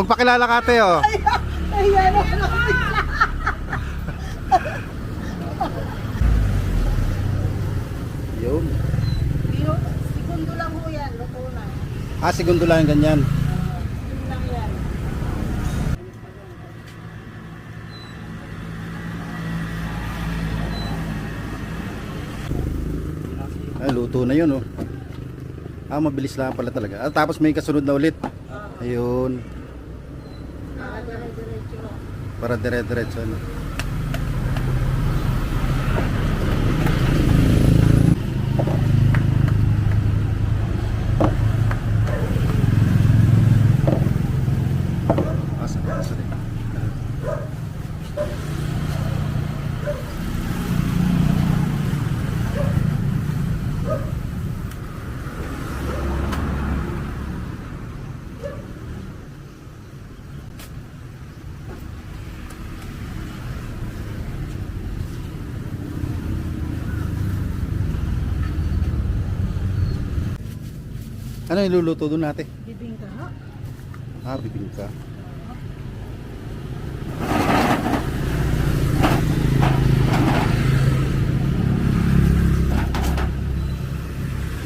magpakilala ka ate oh. Ayan ako. Yun. Segundo lang ho yan, luto na. Ah, segundo lang yung ganyan. Yun lang yan. Ay, luto na yun oh. Ah, mabilis lang pala talaga. Ah, tapos may kasunod na ulit. Ayun. Para dire-diretso. Para dire-diretso. Ano. Ah, sige, sige. Ano iluluto doon natin? Bibingka ho. Ah, bibingka.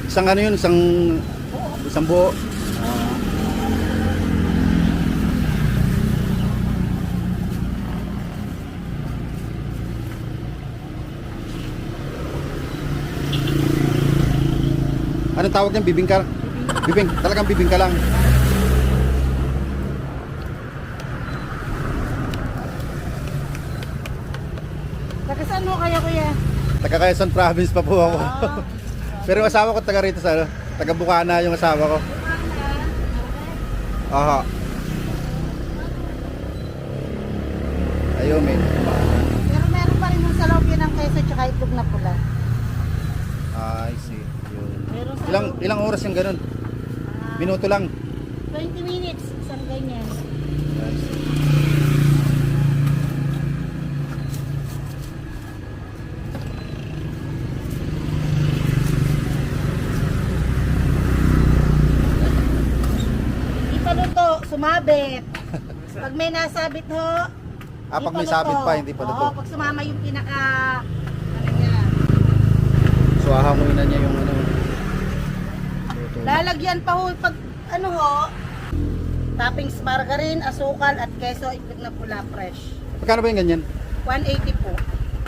Isang ano yun, isang isang buo. Anong tawag niyan? Bibingka? Bibing, talagang bibingka lang. Taga saan ho kaya kuya? Taga Quezon Province pa po ako. Ah, Pero yung asawa ko taga rito sa ano, taga Bukana yung asawa ko. Aha. Ayun, men. Pero meron pa rin yung sa loob yun ng keso tsaka itlog na pula. Ah, I see. Yun. Meron sa Ilang ilang oras yung ganun? Minuto lang. 20 minutes, isang ganyan. I see. Hindi pa luto, sumabit. Pag may nasabit ho, Ah, pag may sabit pa, hindi pa luto. Oo, pag sumama yung pinaka, ano niya. So, ahamuin na niya yung ano. Lalagyan pa ho, pag ano ho, toppings margarine, asukal at keso, itlog na pula fresh. Magkano ba yung ganyan? 180 po.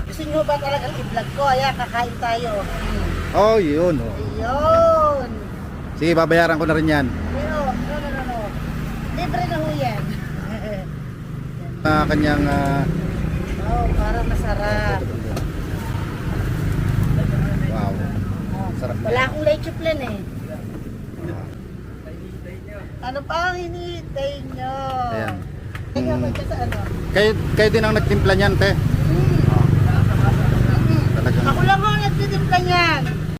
Gusto nyo ba talagang i-vlog ko? Ayan, kakain tayo. Oh, yun. Oh. Ayun. Sige, babayaran ko na rin yan. Pero, no, no, no, no. Libre na ho yan. Ah, kanyang ah, oh, para masarap. wow. Sarap. Wala akong leche plan eh. Ano pa ang hinihintay nyo? Ayan. Kaya siya sa ano? Kayo, kayo din ang nagtimpla niyan, te. Hmm. Talagang Ako lang ho nagtitimpla niyan.